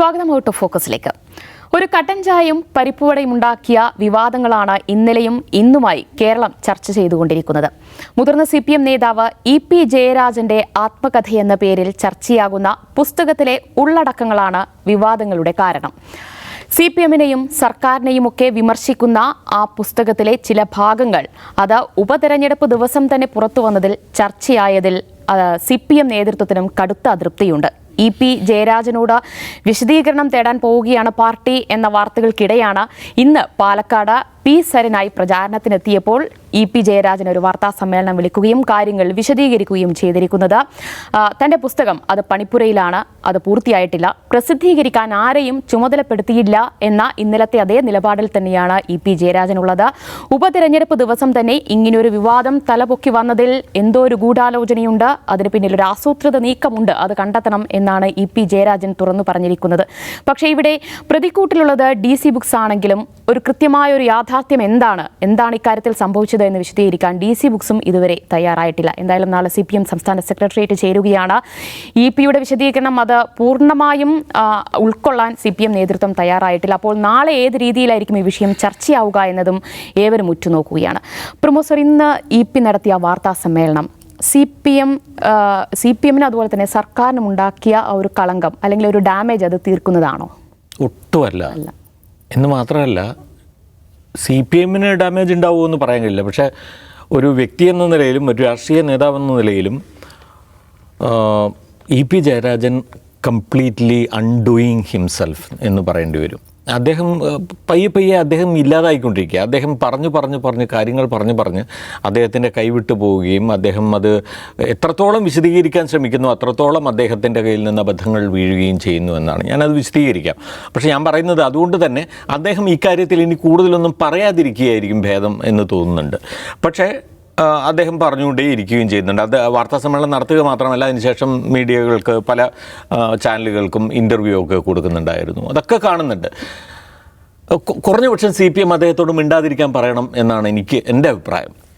സ്വാഗതം out of ഫോക്കസിലേക്ക്. ഒരു കട്ടൻ ചായയും പരിപ്പുവടയും ഉണ്ടാക്കിയ വിവാദങ്ങളാണ് ഇന്നലെയും ഇന്നുമായി കേരളം ചർച്ച ചെയ്തുകൊണ്ടിരിക്കുന്നത്. മുതിർന്ന സി പി എം നേതാവ് ഇ പി ജയരാജന്റെ ആത്മകഥയെന്ന പേരിൽ ചർച്ചയാകുന്ന പുസ്തകത്തിലെ ഉള്ളടക്കങ്ങളാണ് വിവാദങ്ങളുടെ കാരണം. സി പി എമ്മിനെയും സർക്കാരിനെയും ഒക്കെ വിമർശിക്കുന്ന ആ പുസ്തകത്തിലെ ചില ഭാഗങ്ങൾ അത് ഉപതെരഞ്ഞെടുപ്പ് ദിവസം തന്നെ പുറത്തു വന്നതിൽ ചർച്ചയായതിൽ സി പി എം നേതൃത്വത്തിനും കടുത്ത അതൃപ്തിയുണ്ട്. ഇ പി ജയരാജനോട് വിശദീകരണം തേടാൻ പോവുകയാണ് പാർട്ടി എന്ന വാർത്തകൾക്കിടെയാണ്. ഇന്ന് പാലക്കാട് പി സരനായി പ്രചാരണത്തിനെത്തിയപ്പോൾ ഇ പി ജയരാജൻ ഒരു വാർത്താ സമ്മേളനം വിളിക്കുകയും കാര്യങ്ങൾ വിശദീകരിക്കുകയും ചെയ്തിരിക്കുന്നത്. തന്റെ പുസ്തകം അത് പണിപ്പുരയിലാണ്. അത് പൂർത്തിയായിട്ടില്ല. പ്രസിദ്ധീകരിക്കാൻ ആരെയും ചുമതലപ്പെടുത്തിയില്ല എന്ന ഇന്നലത്തെ അതേ നിലപാടിൽ തന്നെയാണ് ഇ പി ജയരാജനുള്ളത്. ഉപതെരഞ്ഞെടുപ്പ് ദിവസം തന്നെ ഇങ്ങനെയൊരു വിവാദം തലപൊക്കി വന്നതിൽ എന്തോ ഒരു ഗൂഢാലോചനയുണ്ട്. അതിന് പിന്നിൽ ഒരു ആസൂത്രിത നീക്കമുണ്ട്. അത് കണ്ടെത്തണം എന്നാണ് ഇ പി ജയരാജൻ തുറന്നു പറഞ്ഞിരിക്കുന്നത്. പക്ഷേ ഇവിടെ പ്രതിക്കൂട്ടിലുള്ളത് ഡി സി ബുക്സ് ആണെങ്കിലും ഒരു കൃത്യമായ ഒരു യാഥാർത്ഥ്യം എന്താണ്? എന്താണ് ഇക്കാര്യത്തിൽ സംഭവിച്ചത് എന്ന് വിശദീകരിക്കാൻ ഡി സി ബുക്സും ഇതുവരെ തയ്യാറായിട്ടില്ല. എന്തായാലും നാളെ സി പി എം സംസ്ഥാന സെക്രട്ടേറിയറ്റ് ചേരുകയാണ്. ഇ പിയുടെ വിശദീകരണം അത് പൂർണമായും ഉൾക്കൊള്ളാൻ സി പി എം നേതൃത്വം തയ്യാറായിട്ടില്ല. അപ്പോൾ നാളെ ഏത് രീതിയിലായിരിക്കും ഈ വിഷയം ചർച്ചയാവുക എന്നതും ഏവരും ഉറ്റുനോക്കുകയാണ്. പ്രൊമോസർ ഇന്ന് ഇ പി നടത്തിയ വാർത്താ സമ്മേളനം C P M C P എമ്മിന് അതുപോലെ തന്നെ സർക്കാരിനും ഉണ്ടാക്കിയ ഒരു കളങ്കം അല്ലെങ്കിൽ ഒരു ഡാമേജ് അത് തീർക്കുന്നതാണോ? ഒട്ടുമല്ല. എന്ന് മാത്രമല്ല സി പി എമ്മിന് ഡാമേജ് ഉണ്ടാവുമോ എന്ന് പറയാൻ കഴിയില്ല. പക്ഷേ ഒരു വ്യക്തി എന്ന നിലയിലും ഒരു രാഷ്ട്രീയ നേതാവ് എന്ന നിലയിലും E P Jayarajan completely undoing himself എന്ന് പറയേണ്ടി വരും. അദ്ദേഹം പയ്യെ പയ്യെ അദ്ദേഹം ഇല്ലാതായിക്കൊണ്ടിരിക്കുക. അദ്ദേഹം പറഞ്ഞു പറഞ്ഞു പറഞ്ഞ് കാര്യങ്ങൾ പറഞ്ഞു പറഞ്ഞ് അദ്ദേഹത്തിന്റെ കൈവിട്ടു പോവുകയും അദ്ദേഹം അത് എത്രത്തോളം വിശദീകരിക്കാൻ ശ്രമിക്കുന്നു അത്രത്തോളം അദ്ദേഹത്തിന്റെ കയ്യിൽ നിന്ന് അബദ്ധങ്ങൾ വീഴുകയും ചെയ്യുന്നു എന്നാണ്. ഞാനത് വിശദീകരിക്കാം. പക്ഷേ ഞാൻ പറയുന്നത് അതുകൊണ്ട് തന്നെ അദ്ദേഹം ഇക്കാര്യത്തിൽ ഇനി കൂടുതലൊന്നും പറയാതിരിക്കുകയായിരിക്കും ഭേദം എന്ന് തോന്നുന്നുണ്ട്. പക്ഷേ അദ്ദേഹം പറഞ്ഞുകൊണ്ടേ ഇരിക്കുകയും ചെയ്യുന്നുണ്ട്. അത് വാർത്താ സമ്മേളനം നടത്തുക മാത്രമല്ല അതിനുശേഷം മീഡിയകൾക്ക് പല ചാനലുകൾക്കും ഇന്റർവ്യൂ ഒക്കെ കൊടുക്കുന്നുണ്ടായിരുന്നു. അതൊക്കെ കാണുന്നുണ്ട്. കുറഞ്ഞപക്ഷം കുറഞ്ഞ പക്ഷം സി പി എം അദ്ദേഹത്തോട് മിണ്ടാതിരിക്കാൻ പറയണം എന്നാണ് എനിക്ക് എന്റെ അഭിപ്രായം.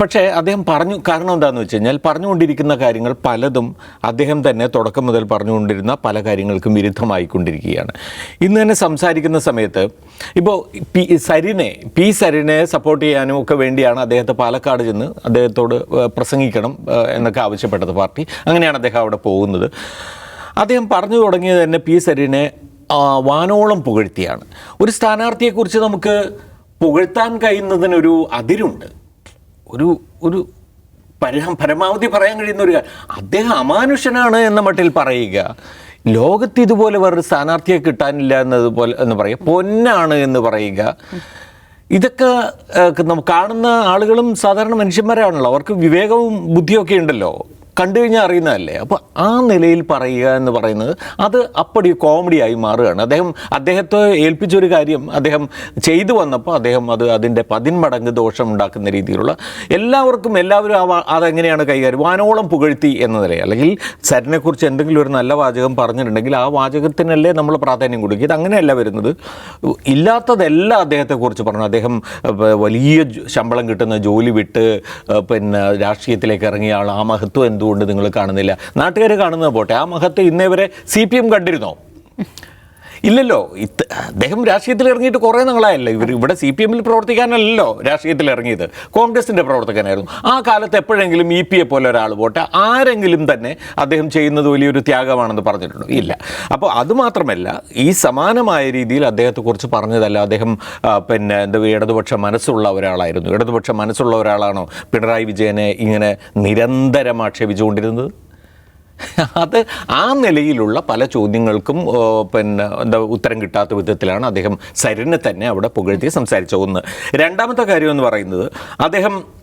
പക്ഷേ അദ്ദേഹം പറഞ്ഞു കാരണം എന്താണെന്ന് വെച്ച് കഴിഞ്ഞാൽ പറഞ്ഞുകൊണ്ടിരിക്കുന്ന കാര്യങ്ങൾ പലതും അദ്ദേഹം തന്നെ തുടക്കം മുതൽ പറഞ്ഞുകൊണ്ടിരുന്ന പല കാര്യങ്ങൾക്കും വിരുദ്ധമായിക്കൊണ്ടിരിക്കുകയാണ്. ഇന്ന് തന്നെ സംസാരിക്കുന്ന സമയത്ത് ഇപ്പോൾ പി സരിനെ പി സരിനെ സപ്പോർട്ട് ചെയ്യാനും ഒക്കെ വേണ്ടിയാണ് അദ്ദേഹത്തെ പാലക്കാട് ചെന്ന് അദ്ദേഹത്തോട് പ്രസംഗിക്കണം എന്നൊക്കെ ആവശ്യപ്പെട്ടത് പാർട്ടി. അങ്ങനെയാണ് അദ്ദേഹം അവിടെ പോകുന്നത്. അദ്ദേഹം പറഞ്ഞു തുടങ്ങിയത് തന്നെ പി സരിനെ വാനോളം പുകഴ്ത്തിയാണ്. ഒരു സ്ഥാനാർത്ഥിയെക്കുറിച്ച് നമുക്ക് പുകഴ്ത്താൻ കഴിയുന്നതിനൊരു അതിരുണ്ട്. ഒരു ഒരു പരമ പരമാവധി പറയാൻ കഴിയുന്ന ഒരു അദ്ദേഹം അമാനുഷനാണ് എന്ന മട്ടിൽ പറയുക. ലോകത്ത് ഇതുപോലെ വേറൊരു സ്ഥാനാർത്ഥിയെ കിട്ടാനില്ല എന്നതുപോലെ എന്ന് പറയുക. പൊന്നാണ് എന്ന് പറയുക. ഇതൊക്കെ കാണുന്ന ആളുകളും സാധാരണ മനുഷ്യന്മാരാണല്ലോ. അവർക്ക് വിവേകവും ബുദ്ധിയൊക്കെ ഉണ്ടല്ലോ. കണ്ടു കഴിഞ്ഞാൽ അറിയുന്നതല്ലേ? അപ്പോൾ ആ നിലയിൽ പറയുക എന്ന് പറയുന്നത് അത് അപ്പടി കോമഡി ആയി മാറുകയാണ്. അദ്ദേഹം അദ്ദേഹത്തെ ഏൽപ്പിച്ചൊരു കാര്യം അദ്ദേഹം ചെയ്തു വന്നപ്പോൾ അദ്ദേഹം അത് അതിന്റെ പതിന്മടങ്ങ് ദോഷം ഉണ്ടാക്കുന്ന രീതിയിലുള്ള എല്ലാവർക്കും എല്ലാവരും അതെങ്ങനെയാണ് കൈകാര്യം? വാനോളം പുകഴ്ത്തി എന്ന നിലയിൽ. അല്ലെങ്കിൽ സരിനെക്കുറിച്ച് എന്തെങ്കിലും ഒരു നല്ല വാചകം പറഞ്ഞിട്ടുണ്ടെങ്കിൽ ആ വാചകത്തിനല്ലേ നമ്മൾ പ്രാധാന്യം കൊടുക്കുക. ഇത് അങ്ങനെയല്ല വരുന്നത്. ഇല്ലാത്തതെല്ലാം അദ്ദേഹത്തെക്കുറിച്ച് പറഞ്ഞു. അദ്ദേഹം വലിയ ശമ്പളം കിട്ടുന്ന ജോലി വിട്ട് പിന്നെ രാഷ്ട്രീയത്തിലേക്ക് ഇറങ്ങിയ ആൾ ആ മഹത്വം എന്തുകൊണ്ട് നിങ്ങൾ കാണുന്നില്ല. നാട്ടുകാർ കാണുന്നത് പോട്ടെ. ആ മഹത്വം ഇന്നേ വരെ സി പി എം കണ്ടിരുന്നോ? ഇല്ലല്ലോ. ഇത് അദ്ദേഹം രാഷ്ട്രീയത്തിൽ ഇറങ്ങിയിട്ട് കുറേ നാളായല്ലോ. ഇവർ ഇവിടെ സി പി എമ്മിൽ പ്രവർത്തിക്കാനല്ലോ രാഷ്ട്രീയത്തിൽ ഇറങ്ങിയത്. കോൺഗ്രസിന്റെ പ്രവർത്തകനായിരുന്നു. ആ കാലത്ത് എപ്പോഴെങ്കിലും ഇ പി എ പോലെ ഒരാൾ പോട്ടെ ആരെങ്കിലും തന്നെ അദ്ദേഹം ചെയ്യുന്നത് വലിയൊരു ത്യാഗമാണെന്ന് പറഞ്ഞിട്ടുണ്ടോ. ഇല്ല. അപ്പോൾ അതുമാത്രമല്ല ഈ സമാനമായ രീതിയിൽ അദ്ദേഹത്തെക്കുറിച്ച് പറഞ്ഞതല്ല അദ്ദേഹം പിന്നെ എന്താ ഇടതുപക്ഷ മനസ്സുള്ള ഒരാളായിരുന്നു. ഇടതുപക്ഷ മനസ്സുള്ള ഒരാളാണോ പിണറായി വിജയനെ ഇങ്ങനെ നിരന്തരം ആക്ഷേപിച്ചുകൊണ്ടിരുന്നത്? അത് ആ നിലയിലുള്ള പല ചോദ്യങ്ങൾക്കും പിന്നെ എന്താ ഉത്തരം കിട്ടാത്ത വിധത്തിലാണ് അദ്ദേഹം സരിനെ തന്നെ അവിടെ പുകഴ്ത്തി സംസാരിച്ച ഒന്ന്. രണ്ടാമത്തെ കാര്യം എന്ന് പറയുന്നത് അദ്ദേഹം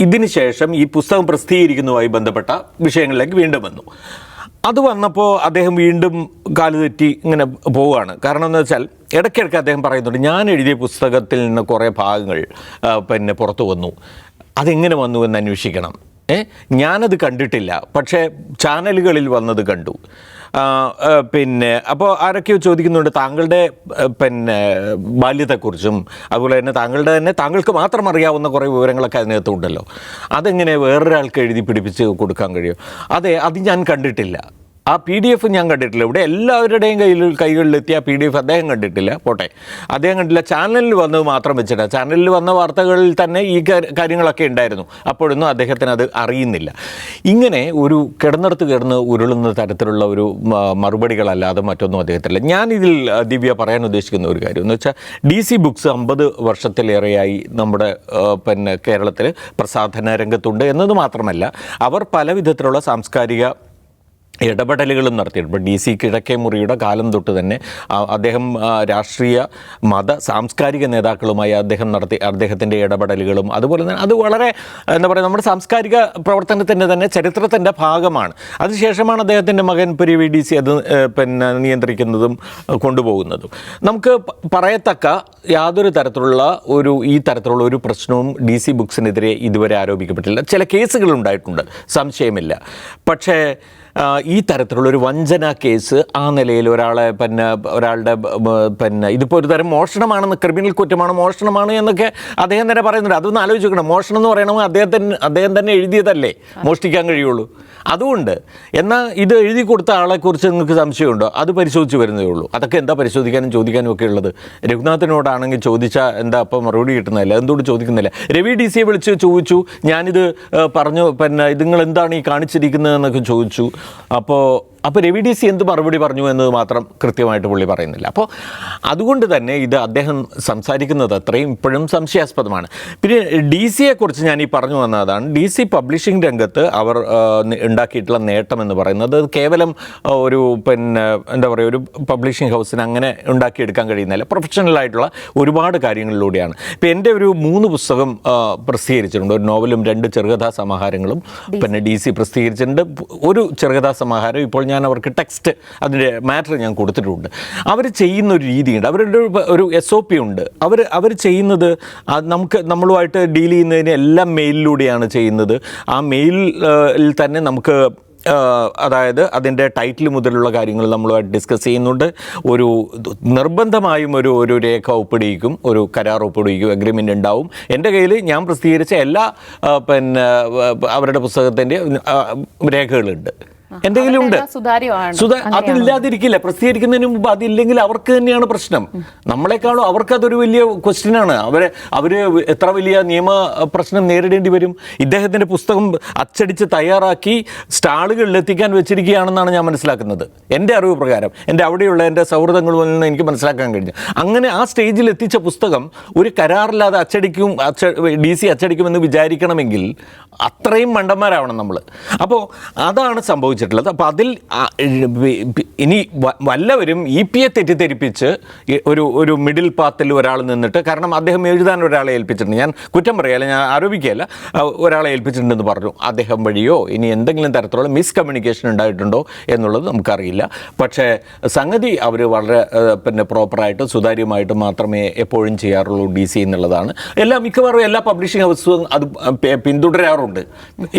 ഇതിനുശേഷം ശേഷം ഈ പുസ്തകം പ്രസിദ്ധീകരിക്കുന്നതുമായി ബന്ധപ്പെട്ട വിഷയങ്ങളിലേക്ക് വീണ്ടും വന്നു. അത് വന്നപ്പോൾ അദ്ദേഹം വീണ്ടും കാലുതെറ്റി ഇങ്ങനെ പോവുകയാണ്. കാരണം എന്ന് വെച്ചാൽ ഇടയ്ക്കിടയ്ക്ക് അദ്ദേഹം പറയുന്നുണ്ട് ഞാൻ എഴുതിയ പുസ്തകത്തിൽ നിന്ന് കുറേ ഭാഗങ്ങൾ പിന്നെ പുറത്തു വന്നു. അതെങ്ങനെ വന്നു എന്ന് അന്വേഷിക്കണം. ഏ? ഞാനത് കണ്ടിട്ടില്ല. പക്ഷേ ചാനലുകളിൽ വന്നത് കണ്ടു. പിന്നെ അപ്പോൾ ആരൊക്കെയോ ചോദിക്കുന്നുണ്ട് താങ്കളുടെ പിന്നെ ബാല്യത്തെക്കുറിച്ചും അതുപോലെ തന്നെ താങ്കളുടെ തന്നെ താങ്കൾക്ക് മാത്രം അറിയാവുന്ന കുറേ വിവരങ്ങളൊക്കെ അതിനകത്തുണ്ടല്ലോ അതെങ്ങനെ വേറൊരാൾക്ക് എഴുതി പിടിപ്പിച്ച് കൊടുക്കാൻ കഴിയും? അതെ അത് ഞാൻ കണ്ടിട്ടില്ല. ആ പി ഡി എഫ് ഞാൻ കണ്ടിട്ടില്ല. ഇവിടെ എല്ലാവരുടെയും കയ്യിൽ കൈകളിലെത്തിയ പി ഡി എഫ് അദ്ദേഹം കണ്ടിട്ടില്ല. പോട്ടെ. അദ്ദേഹം കണ്ടില്ല. ചാനലിൽ വന്നത് മാത്രം വെച്ചിട്ടാണ് ചാനലിൽ വന്ന വാർത്തകളിൽ തന്നെ ഈ കാര്യങ്ങളൊക്കെ ഉണ്ടായിരുന്നു. അപ്പോഴൊന്നും അദ്ദേഹത്തിന് അത് അറിയുന്നില്ല. ഇങ്ങനെ ഒരു കിടന്നിടത്ത് കിടന്ന് ഉരുളുന്ന തരത്തിലുള്ള ഒരു മറുപടികളല്ലാതെ മറ്റൊന്നും അദ്ദേഹത്തില്ല ഞാൻ ഇതിൽ ദിവ്യ പറയാൻ ഉദ്ദേശിക്കുന്ന ഒരു കാര്യം എന്ന് വെച്ചാൽ ഡി സി ബുക്സ് അമ്പത് വർഷത്തിലേറെയായി നമ്മുടെ പിന്നെ കേരളത്തിൽ പ്രസാധന രംഗത്തുണ്ട്. എന്നത് മാത്രമല്ല അവർ പല വിധത്തിലുള്ള സാംസ്കാരിക ഇടപെടലുകളും നടത്തിയിട്ടുണ്ട് ഇപ്പോൾ ഡി സി കിഴക്കേ മുറിയുടെ കാലം തൊട്ട് തന്നെ അദ്ദേഹം രാഷ്ട്രീയ മത സാംസ്കാരിക നേതാക്കളുമായി അദ്ദേഹം നടത്തി അദ്ദേഹത്തിന്റെ ഇടപെടലുകളും അതുപോലെ തന്നെ അത് വളരെ എന്താ പറയുക നമ്മുടെ സാംസ്കാരിക പ്രവർത്തനത്തിന്റെ തന്നെ ചരിത്രത്തിന്റെ ഭാഗമാണ്. അതിനുശേഷമാണ് അദ്ദേഹത്തിന്റെ മകൻ പുരി ഡി സി അത് പിന്നെ നിയന്ത്രിക്കുന്നതും കൊണ്ടുപോകുന്നതും. നമുക്ക് പറയത്തക്ക യാതൊരു തരത്തിലുള്ള ഒരു ഈ തരത്തിലുള്ള ഒരു പ്രശ്നവും ഡി സി ബുക്സിനെതിരെ ഇതുവരെ ആരോപിക്കപ്പെട്ടില്ല ചില കേസുകൾ ഉണ്ടായിട്ടുണ്ട്. സംശയമില്ല. പക്ഷേ ഈ തരത്തിലുള്ള ഒരു വഞ്ചന കേസ് ആ നിലയിൽ ഒരാളെ പിന്നെ ഒരാളുടെ പിന്നെ ഇതിപ്പോൾ ഒരു തരം മോഷണമാണെന്ന് ക്രിമിനൽ കുറ്റമാണ് മോഷണമാണ് എന്നൊക്കെ അദ്ദേഹം തന്നെ പറയുന്നുണ്ട്. അതൊന്ന് ആലോചിക്കണം മോഷണം എന്ന് പറയണമെങ്കിൽ അദ്ദേഹത്തിന് അദ്ദേഹം തന്നെ എഴുതിയതല്ലേ? മോഷ്ടിക്കാൻ കഴിയുള്ളൂ. അതുകൊണ്ട് എന്നാൽ ഇത് എഴുതി കൊടുത്ത ആളെക്കുറിച്ച് നിങ്ങൾക്ക് സംശയമുണ്ടോ? അത് പരിശോധിച്ച് വരുന്നതേ ഉള്ളൂ. അതൊക്കെ എന്താ പരിശോധിക്കാനും ചോദിക്കാനും ഒക്കെ ഉള്ളത്? രഘുനാഥനോടാണെങ്കിൽ ചോദിച്ചാൽ എന്താ അപ്പം മറുപടി കിട്ടുന്നില്ല എന്തുകൊണ്ട് ചോദിക്കുന്നില്ല? രവി ഡി സിയെ വിളിച്ച് ചോദിച്ചു ഞാനിത് പറഞ്ഞു പിന്നെ നിങ്ങൾ എന്താണ് ഈ കാണിച്ചിരിക്കുന്നത് എന്നൊക്കെ ചോദിച്ചു. അപ്പോൾ അപ്പോൾ രവി ഡി സി എന്ത് മറുപടി പറഞ്ഞു എന്നത് മാത്രം കൃത്യമായിട്ട് പുള്ളി പറയുന്നില്ല. അപ്പോൾ അതുകൊണ്ട് തന്നെ ഇത് അദ്ദേഹം സംസാരിക്കുന്നത് അത്രയും ഇപ്പോഴും സംശയാസ്പദമാണ്. പിന്നെ ഡി സിയെക്കുറിച്ച് ഞാൻ ഈ പറഞ്ഞു വന്നതാണ്. ഡി സി പബ്ലിഷിംഗ് രംഗത്ത് അവർ ഉണ്ടാക്കിയിട്ടുള്ള നേട്ടം എന്ന് പറയുന്നത് കേവലം ഒരു പിന്നെ എന്താ പറയുക ഒരു പബ്ലിഷിംഗ് ഹൗസിന് അങ്ങനെ ഉണ്ടാക്കിയെടുക്കാൻ കഴിയുന്നില്ല പ്രൊഫഷണൽ ആയിട്ടുള്ള ഒരുപാട് കാര്യങ്ങളിലൂടെയാണ്. ഇപ്പം എന്റെ ഒരു മൂന്ന് പുസ്തകം പ്രസിദ്ധീകരിച്ചിട്ടുണ്ട്. ഒരു നോവലും രണ്ട് ചെറുകഥാ സമാഹാരങ്ങളും പിന്നെ ഡി സി പ്രസിദ്ധീകരിച്ചിട്ടുണ്ട്. ഒരു ചെറുകഥാ സമാഹാരം ഇപ്പോൾ ഞാൻ അവർക്ക് ടെക്സ്റ്റ് അതിന്റെ മാറ്റർ ഞാൻ കൊടുത്തിട്ടുണ്ട്. അവർ ചെയ്യുന്ന ഒരു രീതിയുണ്ട്. അവരുടെ ഒരു- എസ് ഒ പി ഉണ്ട്. അവർ അവർ ചെയ്യുന്നത് നമുക്ക് നമ്മളുമായിട്ട് ഡീൽ ചെയ്യുന്നതിന് എല്ലാം മെയിലിലൂടെയാണ് ചെയ്യുന്നത്. ആ മെയിലിൽ തന്നെ നമുക്ക് അതായത് അതിന്റെ ടൈറ്റിൽ മുതലുള്ള കാര്യങ്ങൾ നമ്മളുമായിട്ട് ഡിസ്കസ് ചെയ്യുന്നുണ്ട്. ഒരു നിർബന്ധമായും ഒരു ഒരു രേഖ ഒപ്പിടിയിക്കും ഒരു കരാർ ഒപ്പിടിയിക്കും അഗ്രിമെന്റ് ഉണ്ടാവും. എന്റെ കയ്യിൽ ഞാൻ പ്രസിദ്ധീകരിച്ച എല്ലാ പിന്നെ അവരുടെ പുസ്തകത്തിന്റെ രേഖകളുണ്ട്. കയ്യിലുണ്ട് സുതാര്യമാണ്. സുധ അതില്ലാതിരിക്കില്ല. പ്രസിദ്ധീകരിക്കുന്നതിന് മുമ്പ് അതില്ലെങ്കിൽ അവർക്ക് തന്നെയാണ് പ്രശ്നം. നമ്മളെക്കാളും അവർക്ക് അതൊരു വലിയ ക്വസ്റ്റ്യൻ ആണ്. അവരെ അവർ എത്ര വലിയ നിയമ പ്രശ്നം നേരിടേണ്ടി വരും? ഇദ്ദേഹത്തിന്റെ പുസ്തകം അച്ചടിച്ച് തയ്യാറാക്കി സ്റ്റാളുകളിൽ എത്തിക്കാൻ വെച്ചിരിക്കുകയാണെന്നാണ് ഞാൻ മനസ്സിലാക്കുന്നത്. എന്റെ അറിവ് പ്രകാരം എന്റെ അവിടെയുള്ള എന്റെ സൗഹൃദങ്ങളിൽ നിന്ന് എനിക്ക് മനസ്സിലാക്കാൻ കഴിഞ്ഞു. അങ്ങനെ ആ സ്റ്റേജിൽ എത്തിച്ച പുസ്തകം ഒരു കരാറില്ലാതെ അച്ചടിക്കും അച്ച ഡി സി അച്ചടിക്കുമെന്ന് വിചാരിക്കണമെങ്കിൽ അത്രയും മണ്ടന്മാരാവണം നമ്മൾ അപ്പോൾ അതാണ് സംഭവിച്ചിട്ടുള്ളത്. അപ്പോൾ അതിൽ ഇനി വല്ലവരും ഇ പി എ തെറ്റിദ്ധരിപ്പിച്ച് ഒരു ഒരു മിഡിൽ പാത്തിൽ ഒരാൾ നിന്നിട്ട് കാരണം അദ്ദേഹം എഴുതാൻ ഒരാളെ ഏൽപ്പിച്ചിട്ടുണ്ട്. ഞാൻ കുറ്റം പറയല്ല ഞാൻ ആരോപിക്കുകയല്ല. ഒരാളെ ഏൽപ്പിച്ചിട്ടുണ്ടെന്ന് പറഞ്ഞു. അദ്ദേഹം വഴിയോ ഇനി എന്തെങ്കിലും തരത്തിലുള്ള മിസ്കമ്മ്യൂണിക്കേഷൻ ഉണ്ടായിട്ടുണ്ടോ എന്നുള്ളത് നമുക്കറിയില്ല. പക്ഷേ സംഗതി അവർ വളരെ പിന്നെ പ്രോപ്പറായിട്ട് സുതാര്യമായിട്ട് മാത്രമേ എപ്പോഴും ചെയ്യാറുള്ളൂ ഡി സി എന്നുള്ളതാണ്. എല്ലാ മിക്കവാറും എല്ലാ പബ്ലിഷിംഗ് ഹൗസും അത് പിന്തുടരാറുണ്ട്.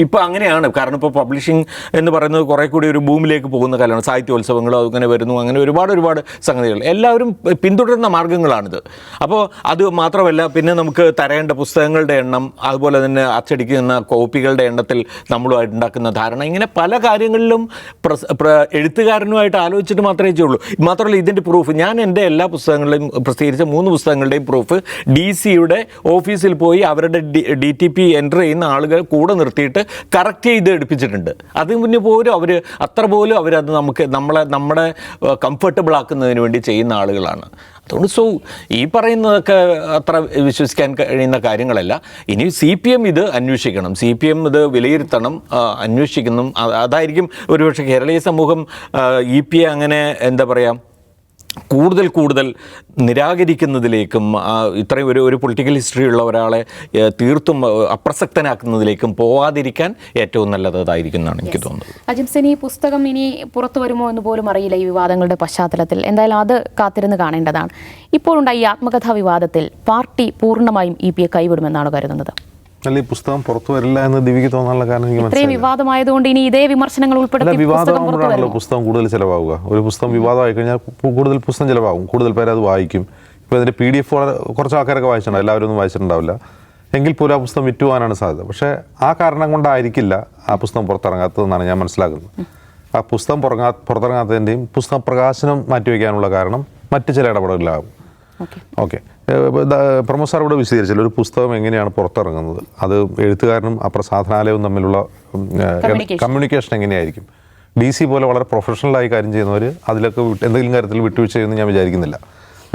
ഇപ്പോൾ അങ്ങനെയാണ്. കാരണം ഇപ്പോൾ പബ്ലിഷിംഗ് എന്ന് പറയുന്നത് കുറേ കൂടി ഒരു ഭൂമിയിലേക്ക് പോകുന്ന കലയാണ് സാഹിത്യോത്സവങ്ങളോ അങ്ങനെ വരുന്നു. അങ്ങനെ ഒരുപാട് ഒരുപാട് സംഗതികൾ. എല്ലാവരും പിന്തുടരുന്ന മാർഗങ്ങളാണിത് അപ്പോൾ അത് മാത്രമല്ല പിന്നെ നമുക്ക് തരേണ്ട പുസ്തകങ്ങളുടെ എണ്ണം അതുപോലെ തന്നെ അച്ചടിക്കുന്ന കോപ്പികളുടെ എണ്ണത്തിൽ നമ്മളുമായിട്ട് ഉണ്ടാക്കുന്ന ധാരണ ഇങ്ങനെ പല കാര്യങ്ങളിലും എഴുത്തുകാരനുമായിട്ട് ആലോചിച്ചിട്ട് മാത്രമേ ചെയ്യുള്ളൂ. മാത്രമല്ല ഇതിന്റെ പ്രൂഫ് ഞാൻ എന്റെ എല്ലാ പുസ്തകങ്ങളുടെയും പ്രസിദ്ധീകരിച്ച മൂന്ന് പുസ്തകങ്ങളുടെയും പ്രൂഫ് ഡി സിയുടെ ഓഫീസിൽ പോയി അവരുടെ ഡി ടി പി എന്റർ ചെയ്യുന്ന ആളുകൾ കൂടെ നിർത്തിയിട്ട് കറക്റ്റ് ചെയ്ത് എടുപ്പിച്ചിട്ടുണ്ട്. അതിന് മുന്നേ പോലും അവർ അത്ര പോലും അവരത് നമുക്ക് നമ്മളെ നമ്മുടെ കംഫർട്ടബിൾ ആക്കുന്നതിന് വേണ്ടി ചെയ്യുന്ന ആളുകളാണ്. അതുകൊണ്ട് സോ ഈ പറയുന്നതൊക്കെ അത്ര വിശ്വസിക്കാൻ കഴിയുന്ന കാര്യങ്ങളല്ല. ഇനി സി പി എം ഇത് അന്വേഷിക്കണം. സി പി എം ഇത് വിലയിരുത്തണം. അന്വേഷിക്കുന്നു. അതായിരിക്കും ഒരുപക്ഷെ കേരളീയ സമൂഹം ഇ പി അങ്ങനെ എന്താ പറയുക കൂടുതൽ കൂടുതൽ നിരാകരിക്കുന്നതിലേക്കും ഇത്രയും ഒരു ഒരു പൊളിറ്റിക്കൽ ഹിസ്റ്ററി ഉള്ള ഒരാളെ തീർത്തും അപ്രസക്തനാക്കുന്നതിലേക്കും പോവാതിരിക്കാൻ ഏറ്റവും നല്ലത് അതായിരിക്കും എന്നാണ് എനിക്ക് തോന്നുന്നത് അജിംസൻ ഈ പുസ്തകം ഇനി പുറത്തു വരുമോ എന്ന് പോലും അറിയില്ല ഈ വിവാദങ്ങളുടെ പശ്ചാത്തലത്തിൽ. എന്തായാലും അത് കാത്തിരുന്ന് കാണേണ്ടതാണ്. ഇപ്പോഴുണ്ടായ ഈ ആത്മകഥാ വിവാദത്തിൽ പാർട്ടി പൂർണമായും ഇ പി എ കൈവിടുമെന്നാണ് കരുതുന്നത്. അല്ല ഈ പുസ്തകം പുറത്തു വരില്ല എന്ന് ദിവ്യക്ക് തോന്നാനുള്ള കാരണം എനിക്ക് ഇത്രയും വിവാദമായതുകൊണ്ട് ഇനി ഇതേ വിമർശനങ്ങൾ ഉൾപ്പെടുത്തി പുസ്തകം വിവാദമാകുമ്പോഴാണല്ലോ പുസ്തകം കൂടുതൽ ചിലവാകുക. ഒരു പുസ്തകം വിവാദമായി കഴിഞ്ഞാൽ കൂടുതൽ പുസ്തകം ചിലവാകും. കൂടുതൽ പേര് അത് വായിക്കും. ഇപ്പോൾ അതിന്റെ പി ഡി എഫ് കുറച്ച് ആൾക്കാരൊക്കെ വായിച്ചിട്ടുണ്ടാവും എല്ലാവരും ഒന്നും വായിച്ചിട്ടുണ്ടാവില്ല. എങ്കിൽ പോലും ആ പുസ്തകം വിറ്റുപോകാനാണ് സാധ്യത. പക്ഷേ ആ കാരണം കൊണ്ടായിരിക്കില്ല ആ പുസ്തകം പുറത്തിറങ്ങാത്തതെന്നാണ് ഞാൻ മനസ്സിലാക്കുന്നത്. ആ പുസ്തകം പുറങ്ങാ പുറത്തിറങ്ങാത്തതിന്റെയും പുസ്തക പ്രകാശനം മാറ്റിവെക്കാനുള്ള കാരണം മറ്റ് ചില ഇടപെടലുകളാകും. ഓക്കെ. പ്രമോദ് സാർ ഇവിടെ വിശദീകരിച്ചല്ലോ. ഒരു പുസ്തകം എങ്ങനെയാണ് പുറത്തിറങ്ങുന്നത്? അത് എഴുത്തുകാരനും അപ്രസാധനാലയവും പ്രസാധനാലയവും തമ്മിലുള്ള. കമ്മ്യൂണിക്കേഷൻ എങ്ങനെയായിരിക്കും? ഡി സി പോലെ വളരെ പ്രൊഫഷണലായി കാര്യം ചെയ്യുന്നവർ അതിലൊക്കെ എന്തെങ്കിലും കാര്യത്തിൽ വിട്ടുവീഴ്ച ചെയ്യുമെന്ന് ഞാൻ വിചാരിക്കുന്നില്ല.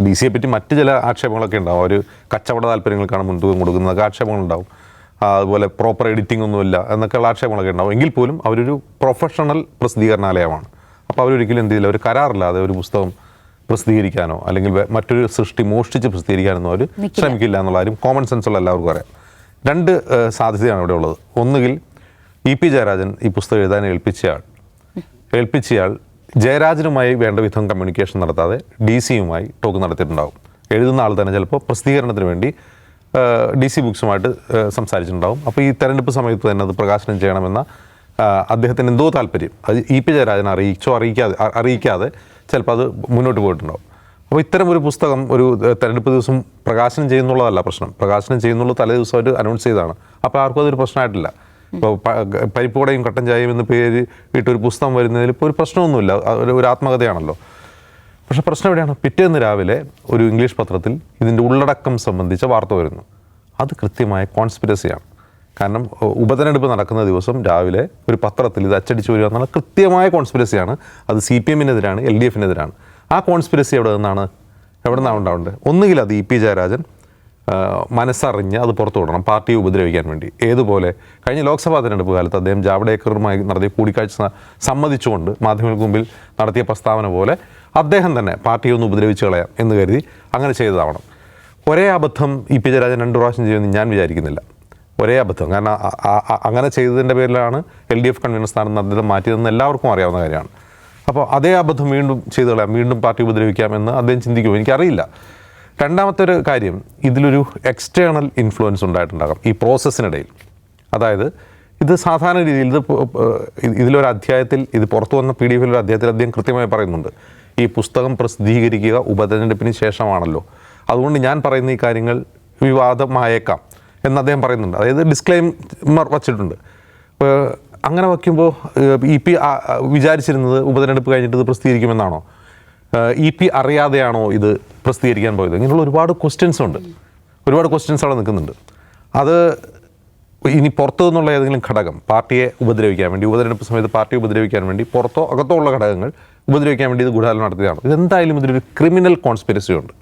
ഡി സിയെ പറ്റി മറ്റ് ചില ആക്ഷേപങ്ങളൊക്കെ ഉണ്ടാവും. അവർ കച്ചവട താല്പര്യങ്ങൾക്കാണ് മുൻതൂക്കം കൊടുക്കുന്നത്. ആക്ഷേപങ്ങളുണ്ടാവും. അതുപോലെ പ്രോപ്പർ എഡിറ്റിംഗ് ഒന്നുമില്ല എന്നൊക്കെയുള്ള ആക്ഷേപങ്ങളൊക്കെ ഉണ്ടാവും. എങ്കിൽ പോലും അവരൊരു പ്രൊഫഷണൽ പ്രസിദ്ധീകരണാലയമാണ്. അപ്പോൾ അവരൊരിക്കലും എന്ത് ചെയ്യില്ല ഒരു കരാറില്ലാതെ ഒരു പുസ്തകം പ്രസിദ്ധീകരിക്കാനോ അല്ലെങ്കിൽ മറ്റൊരു സൃഷ്ടി മോഷ്ടിച്ച് പ്രസിദ്ധീകരിക്കാനോ അവർ ശ്രമിക്കില്ല എന്നുള്ള കാര്യം കോമൺ സെൻസുള്ള എല്ലാവർക്കും അറിയാം. രണ്ട് സാധ്യതയാണ് ഇവിടെ ഉള്ളത്. ഒന്നുകിൽ ഇ പി ജയരാജൻ ഈ പുസ്തകം എഴുതാൻ ഏൽപ്പിച്ചയാൾ. ഏൽപ്പിച്ചയാൾ ജയരാജനുമായി വേണ്ട വിധം കമ്മ്യൂണിക്കേഷൻ നടത്താതെ ഡി സിയുമായി ടോക്ക് നടത്തിയിട്ടുണ്ടാവും. എഴുതുന്ന ആൾ തന്നെ ചിലപ്പോൾ പ്രസിദ്ധീകരണത്തിന് വേണ്ടി ഡി സി ബുക്സുമായിട്ട് സംസാരിച്ചിട്ടുണ്ടാവും. അപ്പോൾ ഈ തെരഞ്ഞെടുപ്പ് സമയത്ത് തന്നെ അത് പ്രകാശനം ചെയ്യണമെന്ന അദ്ദേഹത്തിന് എന്തോ താല്പര്യം. അത് ഇ പി ജയരാജൻ അറിയിച്ചോ അറിയിക്കാതെ അറിയിക്കാതെ ചിലപ്പോൾ അത് മുന്നോട്ട് പോയിട്ടുണ്ടാവും. അപ്പോൾ ഇത്തരം ഒരു പുസ്തകം ഒരു തെരഞ്ഞെടുപ്പ് ദിവസം പ്രകാശനം ചെയ്യുന്നുള്ളതല്ല പ്രശ്നം. പ്രകാശനം ചെയ്യുന്നുള്ള തലേ ദിവസം അവർ അനൗൺസ് ചെയ്തതാണ്. അപ്പോൾ ആർക്കും അതൊരു പ്രശ്നമായിട്ടില്ല. ഇപ്പോൾ പരിപ്പുവടയും കട്ടൻ ചായയും എന്ന പേര് ഇട്ടൊരു പുസ്തകം വരുന്നതിൽ ഇപ്പോൾ ഒരു പ്രശ്നമൊന്നുമില്ല. ഒരു ആത്മകഥയാണല്ലോ. പക്ഷെ പ്രശ്നം എവിടെയാണ്? പിറ്റേന്ന് രാവിലെ ഒരു ഇംഗ്ലീഷ് പത്രത്തിൽ ഇതിന്റെ ഉള്ളടക്കം സംബന്ധിച്ച വാർത്ത വരുന്നു. അത് കൃത്യമായ കോൺസ്പിരസിയാണ് കാരണം ഉപതെരഞ്ഞെടുപ്പ് നടക്കുന്ന ദിവസം രാവിലെ ഒരു പത്രത്തിൽ ഇത് അച്ചടിച്ചു വരിക എന്നുള്ള കൃത്യമായ കോൺസ്പിരസിയാണ് അത് സി പി എമ്മിനെതിരാണ് എൽ ഡി എഫിനെതിരാണ്. ആ കോൺസ്പിരസി എവിടെ നിന്നാണ്? എവിടെ നിന്നാണ് ഉണ്ടാവേണ്ടത്? ഒന്നുകിൽ അത് ഇ പി ജയരാജൻ മനസ്സറിഞ്ഞ് അത് പുറത്തു വിടണം പാർട്ടിയെ ഉപദ്രവിക്കാൻ വേണ്ടി. ഏതുപോലെ? കഴിഞ്ഞ ലോക്സഭാ തെരഞ്ഞെടുപ്പ് കാലത്ത് അദ്ദേഹം ജാവ്ഡേക്കറുമായി നടത്തിയ കൂടിക്കാഴ്ച സമ്മതിച്ചുകൊണ്ട് മാധ്യമങ്ങൾക്ക് മുമ്പിൽ നടത്തിയ പ്രസ്താവന പോലെ അദ്ദേഹം തന്നെ പാർട്ടിയെ ഒന്ന് ഉപദ്രവിച്ചു കളയാം എന്ന് കരുതി അങ്ങനെ ചെയ്തതാവണം. ഒരേ അബദ്ധം ഇ പി ജയരാജൻ രണ്ടു പ്രാവശ്യം ചെയ്യുമെന്ന് ഞാൻ വിചാരിക്കുന്നില്ല. ഒരേ അബദ്ധം. കാരണം അങ്ങനെ ചെയ്തതിന്റെ പേരിലാണ് എൽ ഡി എഫ് കൺവീനർ സ്ഥാനം അദ്ദേഹം മാറ്റിയതെന്ന് എല്ലാവർക്കും അറിയാവുന്ന കാര്യമാണ്. അപ്പോൾ അതേ അബദ്ധം വീണ്ടും ചെയ്തു കളയാം. വീണ്ടും പാർട്ടി ഉപദ്രവിക്കാമെന്ന് അദ്ദേഹം ചിന്തിക്കുമോ എനിക്കറിയില്ല. രണ്ടാമത്തെ ഒരു കാര്യം ഇതിലൊരു എക്സ്റ്റേണൽ ഇൻഫ്ലുവൻസ് ഉണ്ടായിട്ടുണ്ടാകാം ഈ പ്രോസസ്സിനിടയിൽ അതായത് ഇത് സാധാരണ രീതിയിൽ ഇത് ഇതിലൊരു അധ്യായത്തിൽ ഇത് പുറത്തു വന്ന പി ഡി എഫിലൊരു അധ്യായത്തിൽ അദ്ദേഹം കൃത്യമായി പറയുന്നുണ്ട്. ഈ പുസ്തകം പ്രസിദ്ധീകരിക്കുക ഉപതെരഞ്ഞെടുപ്പിന് ശേഷമാണല്ലോ. അതുകൊണ്ട് ഞാൻ പറയുന്ന ഈ കാര്യങ്ങൾ വിവാദമായേക്കാം. എന്ന് അദ്ദേഹം പറയുന്നുണ്ട്. അതായത് ഡിസ്ക്ലൈമർ വച്ചിട്ടുണ്ട്. അങ്ങനെ വയ്ക്കുമ്പോൾ ഇ പി വിചാരിച്ചിരുന്നത് ഉപതെരഞ്ഞെടുപ്പ് കഴിഞ്ഞിട്ട് ഇത് പ്രസിദ്ധീകരിക്കുമെന്നാണോ? ഇ പി അറിയാതെയാണോ ഇത് പ്രസിദ്ധീകരിക്കാൻ പോയത്? ഇങ്ങനെയുള്ള ഒരുപാട് ക്വസ്റ്റ്യൻസ് ഉണ്ട്. ഒരുപാട് ക്വസ്റ്റ്യൻസ് അവിടെ നിൽക്കുന്നുണ്ട്. അത് ഇനി പുറത്തു നിന്നുള്ള ഏതെങ്കിലും ഘടകം പാർട്ടിയെ ഉപദ്രവിക്കാൻ വേണ്ടി ഉപതെരഞ്ഞെടുപ്പ് സമയത്ത് പാർട്ടിയെ ഉപദ്രവിക്കാൻ വേണ്ടി പുറത്തോ അകത്തോ ഉള്ള ഘടകങ്ങൾ ഉപദ്രവിക്കാൻ വേണ്ടി ഇത് ഗൂഢാലോചന നടത്തിയതാണ്. ഇതെന്തായാലും ഇതിലൊരു ക്രിമിനൽ കോൺസ്പിരസി ഉണ്ട്.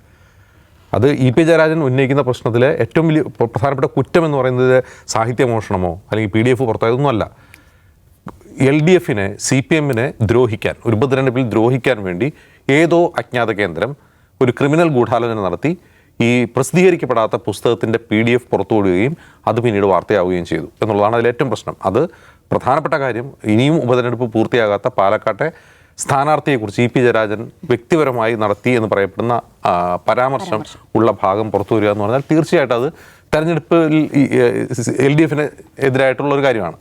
അത് ഇ പി ജയരാജൻ ഉന്നയിക്കുന്ന പ്രശ്നത്തിൽ ഏറ്റവും വലിയ പ്ര- പ്രധാനപ്പെട്ട കുറ്റം എന്ന് പറയുന്നത് സാഹിത്യമോഷണമോ അല്ലെങ്കിൽ പി ഡി എഫ് പുറത്തായതൊന്നുമല്ല എൽ ഡി എഫിനെ സി പി എമ്മിനെ ദ്രോഹിക്കാൻ ഒരു ഉപതെരഞ്ഞെടുപ്പിൽ ദ്രോഹിക്കാൻ വേണ്ടി ഏതോ അജ്ഞാത കേന്ദ്രം ഒരു ക്രിമിനൽ ഗൂഢാലോചന നടത്തി ഈ പ്രസിദ്ധീകരിക്കപ്പെടാത്ത പുസ്തകത്തിന്റെ പി ഡി എഫ് പുറത്തുവിടുകയും അത് പിന്നീട് വാർത്തയാവുകയും ചെയ്തു എന്നുള്ളതാണ് അതിൽ ഏറ്റവും പ്രശ്നം. അത് പ്രധാനപ്പെട്ട കാര്യം ഇനിയും ഉപതെരഞ്ഞെടുപ്പ് പൂർത്തിയാകാത്ത പാലക്കാട്ടെ സ്ഥാനാർത്ഥിയെക്കുറിച്ച് ഇ പി ജയരാജൻ വ്യക്തിപരമായി നടത്തി എന്ന് പറയപ്പെടുന്ന പരാമർശം ഉള്ള ഭാഗം പുറത്തു വരിക എന്ന് പറഞ്ഞാൽ തീർച്ചയായിട്ടും അത് തെരഞ്ഞെടുപ്പിൽ എൽ ഡി എഫിന് എതിരായിട്ടുള്ള ഒരു കാര്യമാണ്.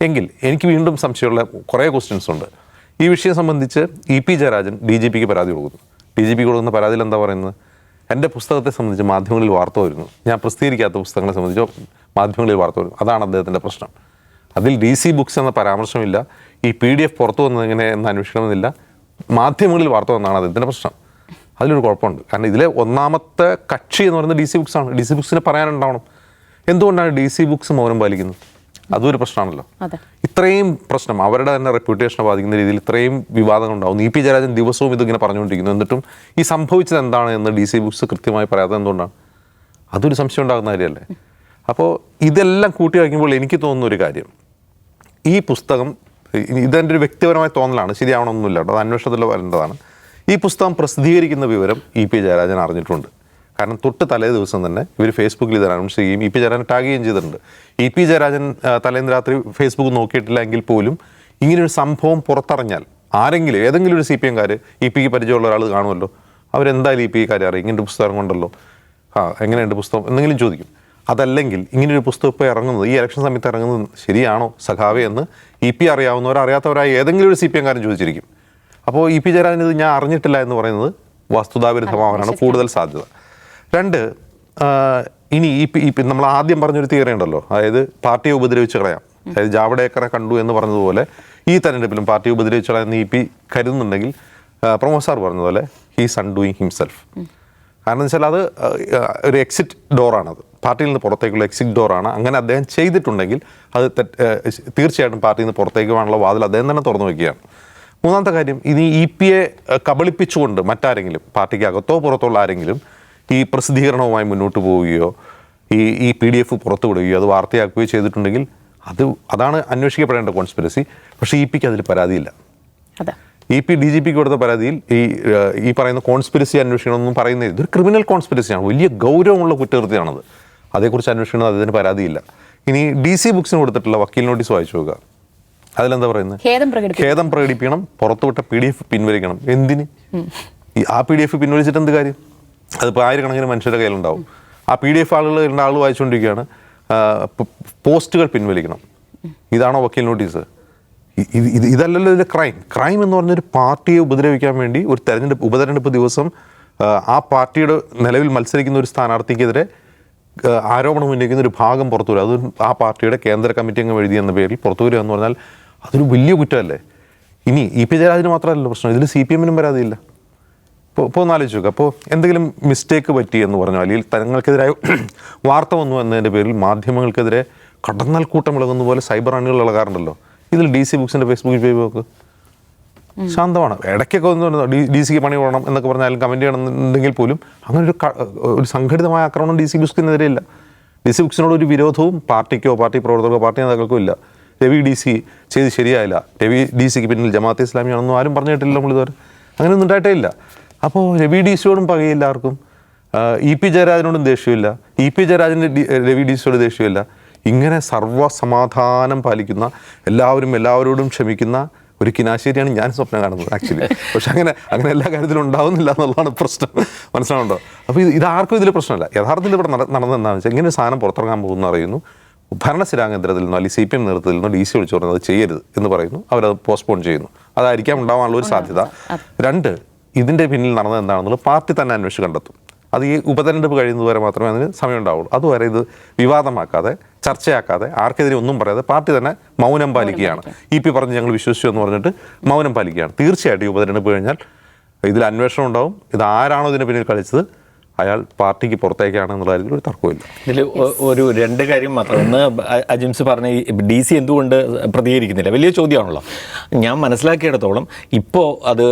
എങ്കിൽ എനിക്ക് വീണ്ടും സംശയമുള്ള കുറേ ക്വസ്റ്റ്യൻസ് ഉണ്ട്. ഈ വിഷയം സംബന്ധിച്ച് E P Jayarajan D G പിക്ക് പരാതി കൊടുക്കുന്നു. ഡി ജി പി കൊടുക്കുന്ന പരാതിയിൽ എന്താ പറയുന്നത്? എന്റെ പുസ്തകത്തെ സംബന്ധിച്ച് മാധ്യമങ്ങളിൽ വാർത്ത വരുന്നു. ഞാൻ പ്രസിദ്ധീകരിക്കാത്ത പുസ്തകങ്ങളെ സംബന്ധിച്ച് മാധ്യമങ്ങളിൽ വാർത്ത വരുന്നു. അതാണ് അദ്ദേഹത്തിന്റെ പ്രശ്നം. അതിൽ ഡി സി ബുക്സ് എന്ന പരാമർശമില്ല. ഈ പി ഡി എഫ് പുറത്തു വന്നത് എങ്ങനെ എന്ന് അന്വേഷിക്കണമെന്നില്ല. മാധ്യമങ്ങളിൽ വാർത്ത വന്നാണ് അതിന്റെ പ്രശ്നം. അതിലൊരു കുഴപ്പമുണ്ട്. കാരണം ഇതിലെ ഒന്നാമത്തെ കക്ഷി എന്ന് പറയുന്നത് ഡി സി ബുക്സ് ആണ്. ഡി സി ബുക്സിന് പറയാനുണ്ടാവണം. എന്തുകൊണ്ടാണ് ഡി സി ബുക്സ് മൗനം പാലിക്കുന്നത്? അതൊരു പ്രശ്നമാണല്ലോ. ഇത്രയും പ്രശ്നം അവരുടെ തന്നെ റെപ്യൂട്ടേഷനെ ബാധിക്കുന്ന രീതിയിൽ ഇത്രയും വിവാദങ്ങൾ ഉണ്ടാവും ഇ പി ജയരാജൻ ദിവസവും ഇതിങ്ങനെ പറഞ്ഞുകൊണ്ടിരിക്കുന്നു. എന്നിട്ടും ഈ സംഭവിച്ചത് എന്താണ് എന്ന് ഡി സി ബുക്സ് കൃത്യമായി പറയാതെ എന്തുകൊണ്ടാണ്? അതൊരു സംശയം ഉണ്ടാകുന്ന കാര്യമല്ലേ? അപ്പോൾ ഇതെല്ലാം കൂട്ടി വയ്ക്കുമ്പോൾ എനിക്ക് തോന്നുന്ന ഒരു കാര്യം. ഈ പുസ്തകം ഇതെന്റെ ഒരു വ്യക്തിപരമായ തോന്നലാണ് ശരിയാവണമെന്നില്ല കേട്ടോ അത് അന്വേഷണത്തിൽ വരേണ്ടതാണ് ഈ പുസ്തകം പ്രസിദ്ധീകരിക്കുന്ന വിവരം ഇ പി ജയരാജൻ അറിഞ്ഞിട്ടുണ്ട്. കാരണം തൊട്ട് തലേ ദിവസം തന്നെ ഇവർ ഫേസ്ബുക്കിൽ ഇത് അനൗൺസ് ചെയ്യുകയും ഇ പി ജയരാജൻ ടാഗ് ചെയ്യുകയും ചെയ്തിട്ടുണ്ട്. ഇ പി ജയരാജൻ തലേന്ന് രാത്രി ഫേസ്ബുക്ക് നോക്കിയിട്ടില്ല എങ്കിൽ പോലും ഇങ്ങനൊരു സംഭവം പുറത്തറിഞ്ഞാൽ ആരെങ്കിലും ഏതെങ്കിലും ഒരു സി പി എംകാർ ഇ പിക്ക് പരിചയമുള്ള ഒരാൾ കാണുമല്ലോ. അവരെന്തായാലും ഇ പി കാര്യം അറിയും ഇങ്ങനൊരു പുസ്തകം കൊണ്ടല്ലോ. ആ എങ്ങനെയുണ്ട് പുസ്തകം? എന്തെങ്കിലും ചോദിക്കും. അതല്ലെങ്കിൽ ഇങ്ങനൊരു പുസ്തകം ഇപ്പോൾ ഇറങ്ങുന്നത് ഈ ഇലക്ഷൻ സമയത്ത് ഇറങ്ങുന്നത് ശരിയാണോ സഖാവേ എന്ന് ഇ പി അറിയാവുന്നവരോ അറിയാത്തവരായ ഏതെങ്കിലും ഒരു സി പി എംകാരൻ ചോദിച്ചിരിക്കും. അപ്പോൾ ഇ പി ജയരാജൻ ഇത് ഞാൻ അറിഞ്ഞിട്ടില്ല എന്ന് പറയുന്നത് വസ്തുതാവിരുദ്ധമാവാനാണ് കൂടുതൽ സാധ്യത. രണ്ട് ഇനി ഇ പി- ഇ പി- നമ്മൾ ആദ്യം പറഞ്ഞൊരു തിയറി ഉണ്ടല്ലോ. അതായത് പാർട്ടിയെ ഉപദ്രവിച്ച് കളയാം. അതായത് ജാവഡേക്കറെ കണ്ടു എന്ന് പറഞ്ഞതുപോലെ ഈ തെരഞ്ഞെടുപ്പിലും പാർട്ടി ഉപദ്രവിച്ച് കളയാൻ ഇ പി കരുതുന്നുണ്ടെങ്കിൽ പ്രമോദ് സാർ പറഞ്ഞതുപോലെ ഹീസ് അൺ ഡൂയിങ് ഹിംസെൽഫ് കാരണം എന്ന് വെച്ചാൽ അത് ഒരു എക്സിറ്റ് ഡോറാണത് പാർട്ടിയിൽ നിന്ന് പുറത്തേക്കുള്ള എക്സിറ്റ് ഡോറാണ് അങ്ങനെ അദ്ദേഹം ചെയ്തിട്ടുണ്ടെങ്കിൽ അത് തീർച്ചയായിട്ടും പാർട്ടിയിൽ നിന്ന് പുറത്തേക്ക് പോകാനുള്ള വാതിൽ അദ്ദേഹം തന്നെ തുറന്നു വയ്ക്കുകയാണ് മൂന്നാമത്തെ കാര്യം ഇനി ഇ പി എ കബളിപ്പിച്ചുകൊണ്ട് മറ്റാരെങ്കിലും പാർട്ടിക്ക് അകത്തോ പുറത്തുള്ള ആരെങ്കിലും ഈ പ്രസിദ്ധീകരണവുമായി മുന്നോട്ട് പോവുകയോ ഈ ഈ പി ഡി എഫ് പുറത്തുവിടുകയോ അത് വാർത്തയാക്കുകയോ ചെയ്തിട്ടുണ്ടെങ്കിൽ അത് അതാണ് അന്വേഷിക്കപ്പെടേണ്ട കോൺസ്പിരസി പക്ഷേ ഇ പിക്ക് അതിൽ പരാതിയില്ല. അതെ. ഇ പി ഡി ജി പിക്ക് കൊടുത്ത പരാതിയിൽ ഈ ഈ പറയുന്ന കോൺസ്പിരസി അന്വേഷിക്കണമെന്നും പറയുന്നത് ഇതൊരു ക്രിമിനൽ കോൺസ്പിരസിയാണ് വലിയ ഗൗരവമുള്ള കുറ്റകൃത്യമാണത്. അതേക്കുറിച്ച് അന്വേഷിക്കണം അതിന് പരാതിയില്ല. ഇനി ഡി സി ബുക്സിന് കൊടുത്തിട്ടുള്ള വക്കീൽ നോട്ടീസ് വായിച്ചു നോക്കുക. അതിലെന്താ പറയുന്നത്? ഖേദം പ്രകടിപ്പിക്കും. ഖേദം പ്രകടിപ്പിക്കണം പുറത്തുവിട്ട പി ഡി എഫ് പിൻവലിക്കണം. എന്തിന്? ആ പി ഡി എഫ് പിൻവലിച്ചിട്ട് എന്ത് കാര്യം? അതിപ്പോൾ ആയിരക്കണക്കിന് മനുഷ്യരുടെ കയ്യിലുണ്ടാവും. ആ പി ഡി എഫ് ആളുകൾ രണ്ട് ആൾ വായിച്ചുകൊണ്ടിരിക്കുകയാണ് പോസ്റ്റുകൾ പിൻവലിക്കണം. ഇതാണോ വക്കീൽ നോട്ടീസ്? ഇത് ഇത് ഇതല്ലല്ലോ ഇതിന്റെ ക്രൈം. ക്രൈം എന്ന് പറഞ്ഞൊരു പാർട്ടിയെ ഉപദ്രവിക്കാൻ വേണ്ടി ഒരു തെരഞ്ഞെടുപ്പ് ഉപതെരഞ്ഞെടുപ്പ് ദിവസം ആ, പാർട്ടിയുടെ നിലവിൽ മത്സരിക്കുന്ന ഒരു സ്ഥാനാർത്ഥിക്കെതിരെ ആരോപണം ഉന്നയിക്കുന്ന ഒരു ഭാഗം പുറത്തു വരും അത് ആ പാർട്ടിയുടെ കേന്ദ്ര കമ്മിറ്റി അംഗം എഴുതി എന്ന പേരിൽ പുറത്തു വരിക എന്ന് പറഞ്ഞാൽ അതൊരു വലിയ കുറ്റമല്ലേ? ഇനി ഇ പി ജയരാജന് മാത്രമല്ല പ്രശ്നം. ഇതിൽ സി പി എമ്മിനും പരാതിയില്ല. ഇപ്പോൾ ഇപ്പോൾ ഒന്നാലോചിച്ച് നോക്കുക അപ്പോൾ എന്തെങ്കിലും മിസ്റ്റേക്ക് പറ്റി എന്ന് പറഞ്ഞു അല്ലെങ്കിൽ തങ്ങൾക്കെതിരായ വാർത്ത വന്നു എന്നതിന്റെ പേരിൽ മാധ്യമങ്ങൾക്കെതിരെ കടന്നാൽ കൂട്ടം ഇളകുന്ന പോലെ സൈബർ അണികൾ ഇളകാറുണ്ടല്ലോ ഇതിൽ ഡി സി ബുക്സിന്റെ ഫേസ്ബുക്കിൽ പോയി നോക്ക് ശാന്തമാണ്. ഇടയ്ക്കൊക്കെ ഒന്ന് ഡി സിക്ക് പണി പോകണം എന്നൊക്കെ പറഞ്ഞാലും കമന്റ് ചെയ്യണമെന്നുണ്ടെങ്കിൽ പോലും അങ്ങനെ ഒരു ഒരു സംഘടിതമായ ആക്രമണം ഡി സി ബുക്സിനെതിരെ ഇല്ല. ഡി സി ബുക്സിനോട് ഒരു വിരോധവും പാർട്ടിക്കോ പാർട്ടി പ്രവർത്തകർക്കോ പാർട്ടി നേതാക്കൾക്കോ ഇല്ല. രവി ഡി സി ചെയ്ത് ശരിയായില്ല. രവി ഡി സിക്ക് പിന്നിൽ ജമാഅത്തെ ഇസ്ലാമിയാണെന്നും ആരും പറഞ്ഞിട്ടില്ല നമ്മളിതുവരെ അങ്ങനെയൊന്നും ഉണ്ടായിട്ടേ ഇല്ല. അപ്പോൾ രവി ഡി സിയോടും പകയില്ല ആർക്കും ഇ പി ജയരാജനോടും ദേഷ്യമില്ല ഇ പി ജയരാജന്റെ രവി ഡി സിയോട് ദേഷ്യമില്ല ഇങ്ങനെ സർവസമാധാനം പാലിക്കുന്ന എല്ലാവരും എല്ലാവരോടും ക്ഷമിക്കുന്ന ഒരു കിനാശേരിയാണ് ഞാൻ സ്വപ്നം കാണുന്നത് ആക്ച്വലി പക്ഷെ അങ്ങനെ അങ്ങനെ എല്ലാ കാര്യത്തിലും ഉണ്ടാവുന്നില്ല എന്നുള്ളതാണ് പ്രശ്നം. മനസ്സിലാവുണ്ടോ അപ്പോൾ ഇത് ഇതാർക്കും ഇതിൽ പ്രശ്നമല്ല. യഥാർത്ഥത്തിൽ ഇവിടെ നട നടന്നത് എന്താണെന്ന് വെച്ചാൽ ഇങ്ങനെ ഒരു സാധനം പുറത്തിറങ്ങാൻ പോകുന്നു അറിയുന്നു ഭരണസ്ഥിരാകേന്ദ്രത്തിൽ നിന്നോ അല്ലെങ്കിൽ സി പി എം നേതൃത്വത്തിൽ നിന്നോ ഡി സി വിളിച്ചു പറഞ്ഞത് ചെയ്യരുത് എന്ന് പറയുന്നു. അവരത് പോസ്റ്റ്പോൺ ചെയ്യുന്നു. അതായിരിക്കാം ഉണ്ടാവാനുള്ള ഒരു സാധ്യത. രണ്ട് ഇതിന്റെ പിന്നിൽ നടന്നത് എന്താണെന്നുള്ളത് പാർട്ടി തന്നെ അന്വേഷിച്ച് കണ്ടെത്തും. അത് ഈ ഉപതെരഞ്ഞെടുപ്പ് കഴിയുന്നതുവരെ മാത്രമേ അതിന് സമയം ഉണ്ടാവുള്ളൂ അതുവരെ ഇത് വിവാദമാക്കാതെ ചർച്ചയാക്കാതെ ആർക്കെതിരെ ഒന്നും പറയാതെ പാർട്ടി തന്നെ മൗനം പാലിക്കുകയാണ്. ഇ പി പറഞ്ഞ് ഞങ്ങൾ വിശ്വസിച്ചു എന്ന് പറഞ്ഞിട്ട് മൗനം പാലിക്കുകയാണ്. തീർച്ചയായിട്ടും ഈ ഉപതെരഞ്ഞെടുപ്പ് കഴിഞ്ഞാൽ ഇതിൽ അന്വേഷണം ഉണ്ടാവും. ഇത് ആരാണോ ഇതിന് പിന്നിൽ കളിച്ചത്? അയാൾ പാർട്ടിക്ക് പുറത്തേക്കാണ് എന്നുള്ള കാര്യത്തിൽ ഒരു തർക്കമില്ല ഇതിൽ ഒരു രണ്ട് കാര്യം മാത്രം. ഒന്ന് അജിംസ് പറഞ്ഞ ഡി സി എന്തുകൊണ്ട് പ്രതികരിക്കുന്നില്ല? വലിയ ചോദ്യമാണല്ലോ. ഞാൻ മനസ്സിലാക്കിയിടത്തോളം ഇപ്പോൾ അത്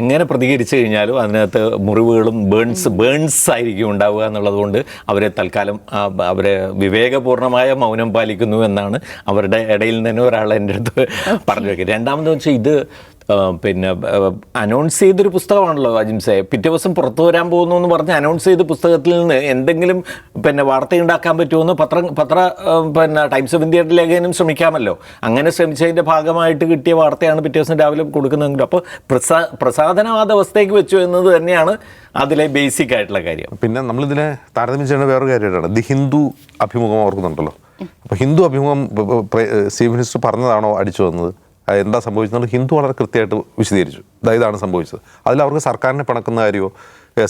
എങ്ങനെ പ്രതികരിച്ചു കഴിഞ്ഞാലും അതിനകത്ത് മുറിവുകളും ബേൺസ് ബേൺസ് ആയിരിക്കും ഉണ്ടാവുക എന്നുള്ളതുകൊണ്ട് അവരെ തൽക്കാലം അവരെ വിവേകപൂർണമായ മൗനം പാലിക്കുന്നു എന്നാണ് അവരുടെ ഇടയിൽ നിന്ന് ഒരാൾ എന്റെ അടുത്ത് പറഞ്ഞു വെക്കുക രണ്ടാമതെന്ന് വെച്ചാൽ ഇത് പിന്നെ അനൗൺസ് ചെയ്തൊരു പുസ്തകമാണല്ലോ അജിംസെ പിറ്റേ ദിവസം പുറത്തു വരാൻ പോകുന്നു എന്ന് പറഞ്ഞ് അനൗൺസ് ചെയ്ത പുസ്തകത്തിൽ നിന്ന് എന്തെങ്കിലും പിന്നെ വാർത്തയുണ്ടാക്കാൻ പറ്റുമെന്ന് പത്ര പത്ര പിന്നെ ടൈംസ് ഓഫ് ഇന്ത്യയുടെ ലേഖനം ശ്രമിക്കാമല്ലോ. അങ്ങനെ ശ്രമിച്ചതിന്റെ ഭാഗമായിട്ട് കിട്ടിയ വാർത്തയാണ് പിറ്റേ ദിവസം രാവിലെ കൊടുക്കുന്നതെങ്കിലും. അപ്പോൾ പ്രസാ പ്രസാധനവാദ അവസ്ഥയ്ക്ക് വെച്ചു എന്നത് തന്നെയാണ് അതിലെ ബേസിക് ആയിട്ടുള്ള കാര്യം. പിന്നെ നമ്മളിതിനെ താരതമ്യം ചെയ്യുന്ന വേറൊരു കാര്യമായിട്ടാണ്. ദി ഹിന്ദു അഭിമുഖം ഓർക്കുന്നുണ്ടല്ലോ. അപ്പോൾ ഹിന്ദു അഭിമുഖം ചീഫ് മിനിസ്റ്റർ പറഞ്ഞതാണോ അടിച്ചു വന്നത്? എന്താ സംഭവിച്ചത് ഹിന്ദു വളരെ കൃത്യമായിട്ട് വിശദീകരിച്ചു. ഇതാ ഇതാണ് സംഭവിച്ചത്. അതിൽ അവർക്ക് സർക്കാരിനെ പിണക്കുന്ന കാര്യമോ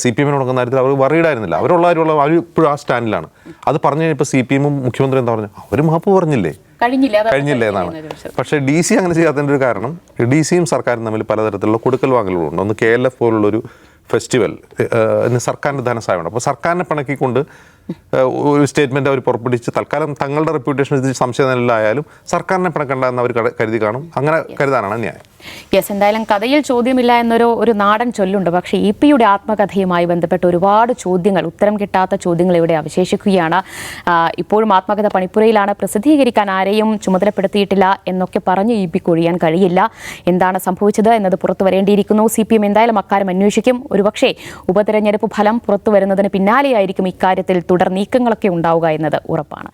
സി പി എമ്മിനെ ഉണക്കുന്ന കാര്യത്തിൽ അവർ വറീഡായിരുന്നില്ല. അവരുള്ള കാര്യമുള്ള അവർ ഇപ്പോഴും ആ സ്റ്റാൻഡിലാണ്. അത് പറഞ്ഞു കഴിഞ്ഞപ്പോൾ സി പി എമ്മും മുഖ്യമന്ത്രി എന്താ പറഞ്ഞു? അവർ മാപ്പ് പറഞ്ഞില്ലേ? കഴിഞ്ഞില്ല എന്നാണ്. പക്ഷേ ഡി സി അങ്ങനെ ചെയ്യാത്തതിന്റെ ഒരു കാരണം ഡി സിയും സർക്കാരും തമ്മിൽ പലതരത്തിലുള്ള കൊടുക്കൽ വാങ്ങലുകളുണ്ട്. ഒന്ന് കെ എൽ എഫ് പോലുള്ളൊരു ഫെസ്റ്റിവൽ സർക്കാരിന്റെ ധനസഹായമാണ് അപ്പോൾ സർക്കാരിനെ പിണക്കിക്കൊണ്ട് ഒരു സ്റ്റേറ്റ്മെന്റ് അവർ പുറപ്പെടുവിച്ച് തൽക്കാലം തങ്ങളുടെ റെപ്യൂട്ടേഷൻ സംശയം സംശയനിലായാലും സർക്കാരിനെ പിണക്കണ്ട എന്ന് അവർ കരുതി കാണും. അങ്ങനെ കരുതാനാണ് ന്യായം. യെസ് എന്തായാലും കഥയിൽ ചോദ്യമില്ല എന്നൊരു ഒരു നാടൻ ചൊല്ലുണ്ട്. പക്ഷേ ഇ പിയുടെ ആത്മകഥയുമായി ബന്ധപ്പെട്ട് ഒരുപാട് ചോദ്യങ്ങൾ ഉത്തരം കിട്ടാത്ത ചോദ്യങ്ങൾ ഇവിടെ അവശേഷിക്കുകയാണ്. ഇപ്പോഴും ആത്മകഥ പണിപ്പുരയിലാണ്. പ്രസിദ്ധീകരിക്കാൻ ആരെയും ചുമതലപ്പെടുത്തിയിട്ടില്ല എന്നൊക്കെ പറഞ്ഞ് ഇ പിക്ക് ഒഴിയാൻ കഴിയില്ല. എന്താണ് സംഭവിച്ചത് എന്നത് പുറത്തു വരേണ്ടിയിരിക്കുന്നു. സി പി എം എന്തായാലും അക്കാര്യം അന്വേഷിക്കും. ഒരുപക്ഷേ ഉപതെരഞ്ഞെടുപ്പ് ഫലം പുറത്തു വരുന്നതിന് പിന്നാലെയായിരിക്കും ഇക്കാര്യത്തിൽ തുടർ നീക്കങ്ങളൊക്കെ ഉണ്ടാവുക എന്നത് ഉറപ്പാണ്.